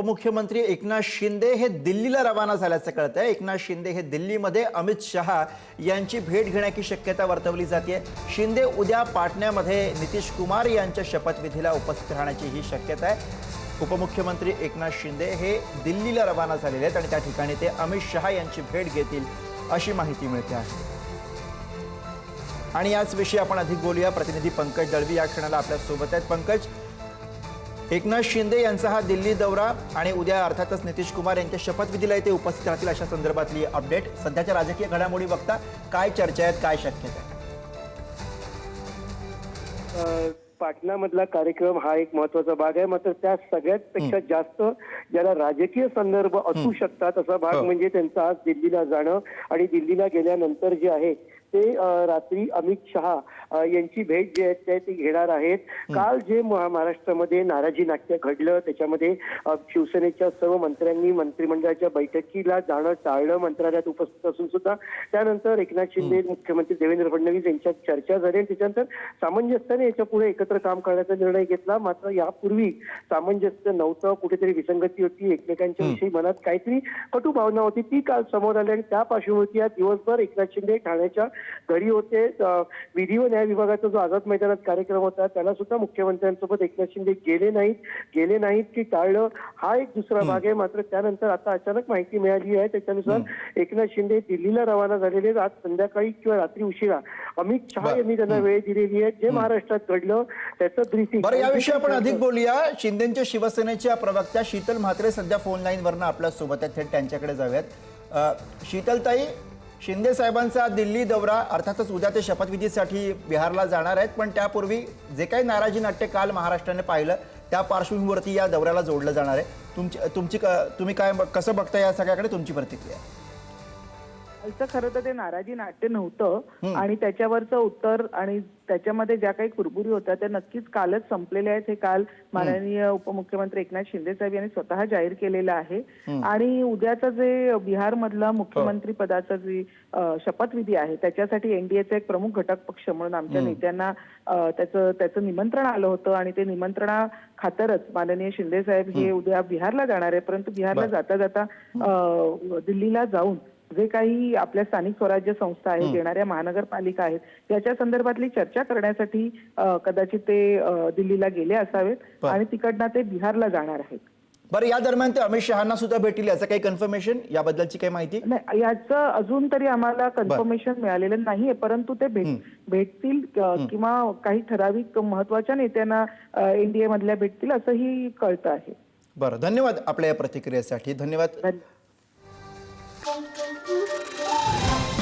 उपमुख्यमंत्री एकनाथ शिंदे हे दिल्लीला रवाना झाल्याचं कळत आहे एकनाथ शिंदे हे दिल्लीमध्ये अमित शहा यांची भेट घेण्याची शक्यता वर्तवली जाते शिंदे उद्या पाटण्यामध्ये नितीश कुमार यांच्या शपथविधीला उपस्थित राहण्याची ही शक्यता आहे. उपमुख्यमंत्री एकनाथ शिंदे हे दिल्लीला रवाना झालेले आहेत आणि त्या ठिकाणी ते अमित शहा यांची भेट घेतील अशी माहिती मिळते आहे. आणि याच विषयी आपण अधिक बोलूया. प्रतिनिधी पंकज दळवी या क्षणाला आपल्यासोबत आहेत. पंकज एकनाथ शिंदे यांचा हा दिल्ली दौरा आणि उद्या अर्थातच नितीश कुमार यांच्या शपथविधीला इथे उपस्थित राहतील अशा संदर्भातली अपडेट. सध्याच्या राजकीय घडामोडी बघता काय चर्चा आहेत काय शक्यता पाटणामधला कार्यक्रम हा एक महत्त्वाचा भाग आहे. मात्र त्या सगळ्यात पेक्षा जास्त ज्याला राजकीय संदर्भ असू शकतात असा भाग हो. म्हणजे त्यांचं आज दिल्लीला जाणं आणि दिल्लीला गेल्यानंतर जे आहे ते रात्री अमित शहा यांची भेट जे आहे ते घेणार आहेत. काल जे महा- महाराष्ट्रामध्ये नाराजी नाट्य घडलं त्याच्यामध्ये शिवसेनेच्या सर्व मंत्र्यांनी मंत्रिमंडळाच्या बैठकीला जाणं टाळलं मंत्रालयात उपस्थित असून सुद्धा त्यानंतर एकनाथ शिंदे मुख्यमंत्री देवेंद्र फडणवीस यांच्यात चर्चा झाली आणि त्याच्यानंतर सामंजस्याने याच्यापुढे एकत्र काम करण्याचा निर्णय घेतला. मात्र यापूर्वी सामंजस्य नव्हतं कुठेतरी विसंगती होती एकमेकांच्या विषयी मनात काहीतरी कटू भावना होती. ती काल समोर आली आणि त्या पार्श्वभूमीवर आज दिवसभर एकनाथ शिंदे ठाण्याच्या घरी होते. विधी व न्याय विभागाचा जो आझाद मैदानात कार्यक्रम होता त्याला सुद्धा मुख्यमंत्र्यांसोबत एकनाथ शिंदे गेले नाहीत. गेले नाहीत की टाळलं. हा एक दुसरा भाग आहे. मात्र त्यानंतर आता अचानक माहिती मिळाली आहे. त्याच्यानुसार एकनाथ शिंदे दिल्लीला रवाना झालेले. आज संध्याकाळी किंवा रात्री उशिरा अमित शहा. यांनी त्यांना वेळ दिलेली आहे. जे महाराष्ट्रात घडलं त्याचं ब्रीफिंग बरं याविषयी आपण अधिक बोलूया. शिंदेच्या शिवसेनेच्या प्रवक्त्या शीतल म्हात्रे सध्या फोन लाईनवरनं आपल्यासोबत आहेत. थेट त्यांच्याकडे जाऊयात. शीतलताई शिंदे साहेबांचा दिल्ली दौरा अर्थातच उद्या ते शपथविधीसाठी बिहारला जाणार आहेत पण त्यापूर्वी जे काही नाराजी नाट्य काल महाराष्ट्राने पाहिलं त्या पार्श्वभूमीवरती या दौऱ्याला जोडलं जाणार आहे. तुमची तुमची क- तुम्ही काय बघ- कसं बघता या सगळ्याकडे तुमची प्रतिक्रिया? असं खरं तर ते नाराजी नाट्य नव्हतं. आणि त्याच्यावरचं उत्तर आणि त्याच्यामध्ये ज्या काही कुरबुरी होत्या त्या नक्कीच कालच संपलेल्या आहेत. हे काल माननीय उपमुख्यमंत्री एकनाथ शिंदे साहेब यांनी स्वतः जाहीर केलेलं आहे. आणि उद्याचं जे बिहारमधलं मुख्यमंत्री पदाचं जी शपथविधी आहे त्याच्यासाठी एनडीएचा एक प्रमुख घटक पक्ष म्हणून आमच्या नेत्यांना त्याचं त्याचं निमंत्रण आलं होतं. आणि ते निमंत्रणा खातरच माननीय शिंदे साहेब हे उद्या बिहारला जाणार आहे. परंतु बिहारला जाता जाता दिल्लीला जाऊन जे काही आपल्या स्थानिक स्वराज्य संस्था आहेत येणाऱ्या महानगरपालिका आहेत याच्या संदर्भातली चर्चा करण्यासाठी कदाचित ते दिल्लीला गेले असावेत. आणि तिकडनं ते बिहारला जाणार आहेत. बरं या दरम्यान ते अमित शहाना सुद्धा भेटील याचं काही कन्फर्मेशन याबद्दलची काही माहिती? नाही याचं अजून तरी आम्हाला कन्फर्मेशन मिळालेलं नाहीये परंतु ते भेट भेटतील किंवा काही ठराविक महत्त्वाच्या नेत्यांना एनडीए मधल्या भेटतील असंही कळतं आहे. बरं धन्यवाद आपल्या या प्रतिक्रियेसाठी. धन्यवाद. धन्य- Thank you.